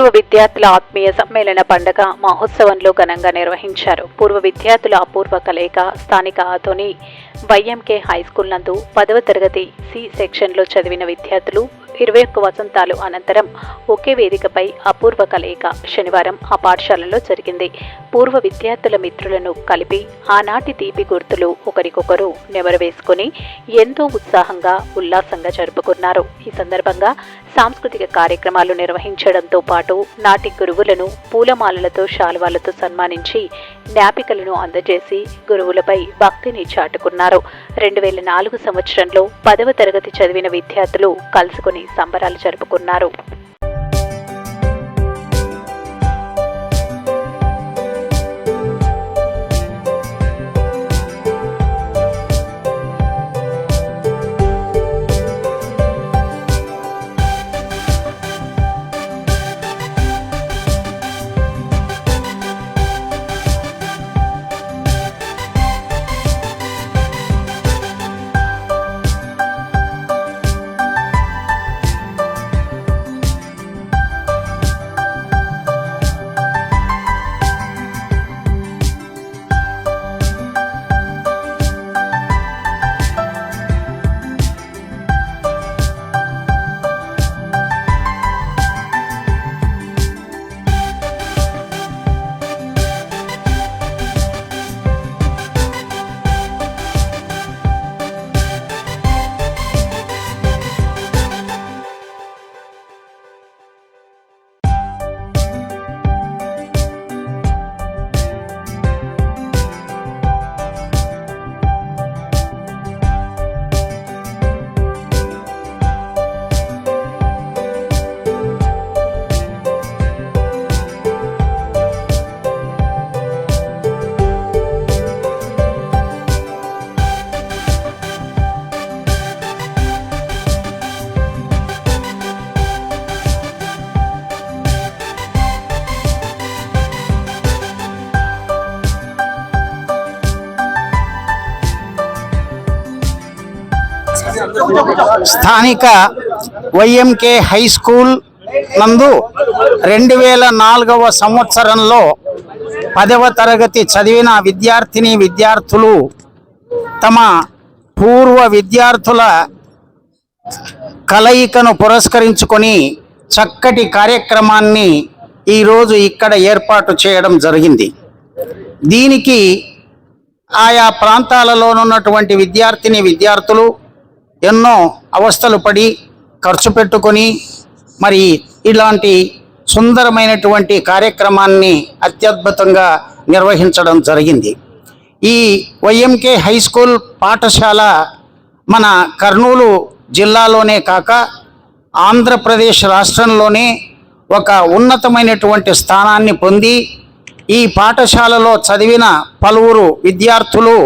పూర్వ విద్యార్థుల ఆత్మీయ సమ్మేళన పండగ మహోత్సవంలో ఘనంగా నిర్వహించారు. పూర్వ విద్యార్థుల అపూర్వ కలయిక స్థానిక ఆతోని వైఎంకే హై స్కూల్ నందు పదవ తరగతి సి సెక్షన్లో చదివిన విద్యార్థులు ఇరవై ఒక్క వసంతాలు అనంతరం ఒకే వేదికపై అపూర్వ కలయిక శనివారం ఆ పాఠశాలలో జరిగింది. పూర్వ విద్యార్థుల మిత్రులను కలిపి ఆనాటి తీపి గుర్తులు ఒకరికొకరు నెమరవేసుకుని ఎంతో ఉత్సాహంగా ఉల్లాసంగా జరుపుకున్నారు. ఈ సందర్భంగా సాంస్కృతిక కార్యక్రమాలు నిర్వహించడంతో పాటు నాటి గురువులను పూలమాలలతో శాలువాలతో సన్మానించి జ్ఞాపికలను అందజేసి గురువులపై భక్తిని చాటుకున్నారు. రెండు వేల నాలుగు సంవత్సరంలో పదవ తరగతి చదివిన విద్యార్థులు కలుసుకుని సంబరాలు జరుపుకున్నారు. స్థానిక వైఎంకే హై స్కూల్ నందు రెండు వేల నాలుగవ సంవత్సరంలో పదవ తరగతి చదివిన విద్యార్థిని విద్యార్థులు తమ పూర్వ విద్యార్థుల కలయికను పురస్కరించుకొని చక్కటి కార్యక్రమాన్ని ఈరోజు ఇక్కడ ఏర్పాటు చేయడం జరిగింది. దీనికి ఆయా ప్రాంతాలలోనున్నటువంటి విద్యార్థిని విద్యార్థులు ఎన్నో అవస్థలు పడి ఖర్చు పెట్టుకొని మరి ఇలాంటి సుందరమైనటువంటి కార్యక్రమాన్ని అత్యద్భుతంగా నిర్వహించడం జరిగింది. ఈ వైఎంకే హై స్కూల్ పాఠశాల మన కర్నూలు జిల్లాలోనే కాక ఆంధ్రప్రదేశ్ రాష్ట్రంలోనే ఒక ఉన్నతమైనటువంటి స్థానాన్ని పొంది ఈ పాఠశాలలో చదివిన పలువురు విద్యార్థులు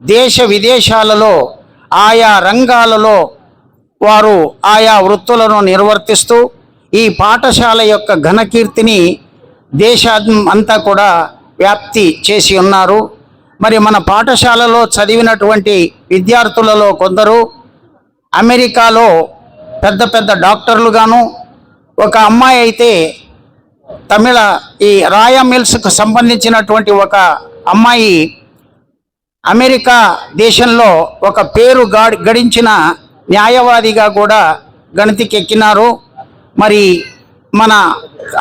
దేశ విదేశాలలో ఆయా రంగాలలో వారు ఆయా వృత్తులను నిర్వర్తిస్తూ ఈ పాఠశాల యొక్క ఘనకీర్తిని దేశం అంతా కూడా వ్యాప్తి చేసి ఉన్నారు. మరి మన పాఠశాలలో చదివినటువంటి విద్యార్థులలో కొందరు అమెరికాలో పెద్ద పెద్ద డాక్టర్లుగాను ఒక అమ్మాయి అయితే తమిళ ఈ రాయా మిల్స్కు సంబంధించినటువంటి ఒక అమ్మాయి అమెరికా దేశంలో ఒక పేరు గడించిన న్యాయవాదిగా కూడా గణతికెక్కినారు. మరి మన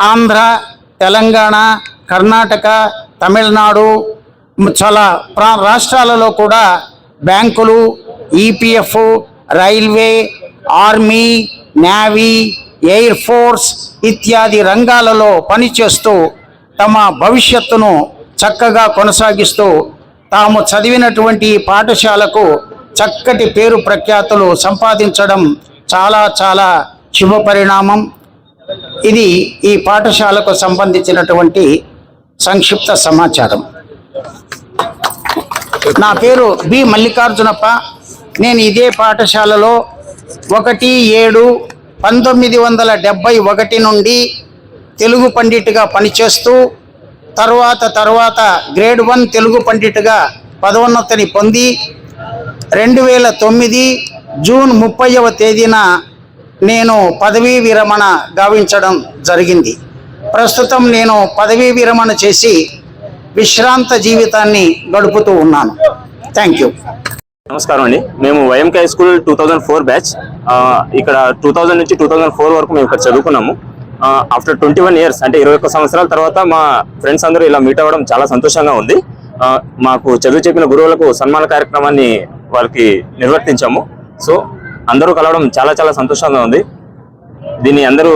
ఆంధ్ర తెలంగాణ కర్ణాటక తమిళనాడు చాలా ప్రా రాష్ట్రాలలో కూడా బ్యాంకులు EPF railway army navy air force ఇత్యాది రంగాలలో పనిచేస్తూ తమ భవిష్యత్తును చక్కగా కొనసాగిస్తూ తాము చదివినటువంటి పాఠశాలకు చక్కటి పేరు ప్రఖ్యాతులు సంపాదించడం చాలా చాలా శుభ పరిణామం. ఇది ఈ పాఠశాలకు సంబంధించినటువంటి సంక్షిప్త సమాచారం. నా పేరు బి మల్లికార్జునప్ప. నేను ఇదే పాఠశాలలో ఒకటి ఏడు పంతొమ్మిది వందల డెబ్భై ఒకటి నుండి తెలుగు పండిట్గా పనిచేస్తూ తర్వాత తర్వాత గ్రేడ్ వన్ తెలుగు పండిట్గా పదోన్నతిని పొంది రెండు వేల తొమ్మిది జూన్ ముప్పైవ తేదీన నేను పదవీ విరమణ గావించడం జరిగింది. ప్రస్తుతం నేను పదవీ విరమణ చేసి విశ్రాంత జీవితాన్ని గడుపుతూ ఉన్నాను. థ్యాంక్ యూ నమస్కారం అండి. మేము YMK school two thousand four batch. ఇక్కడ టూ థౌజండ్ నుంచి టూ థౌజండ్ ఫోర్ వరకు మేము ఇక్కడ చదువుకున్నాము. ఆఫ్టర్ ట్వంటీ వన్ ఇయర్స్ అంటే ఇరవై ఒక్క సంవత్సరాల తర్వాత మా ఫ్రెండ్స్ అందరూ ఇలా మీట్ అవ్వడం చాలా సంతోషంగా ఉంది. మాకు చదువు చెప్పిన గురువులకు సన్మాన కార్యక్రమాన్ని వారికి నిర్వర్తించాము. సో అందరూ కలవడం చాలా చాలా సంతోషంగా ఉంది. దీన్ని అందరూ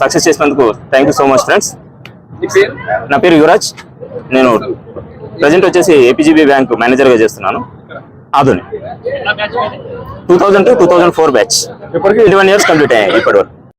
సక్సెస్ చేసినందుకు thank you so much friends నా పేరు? యువరాజ్. నేను ప్రజెంట్ వచ్చేసి ఏపీజీబీ బ్యాంక్ మేనేజర్గా చేస్తున్నాను. Adoni two thousand to two thousand four batch ఇప్పటికి ట్వంటీ వన్ ఇయర్స్ కంప్లీట్ అయ్యాయి ఇప్పటి వరకు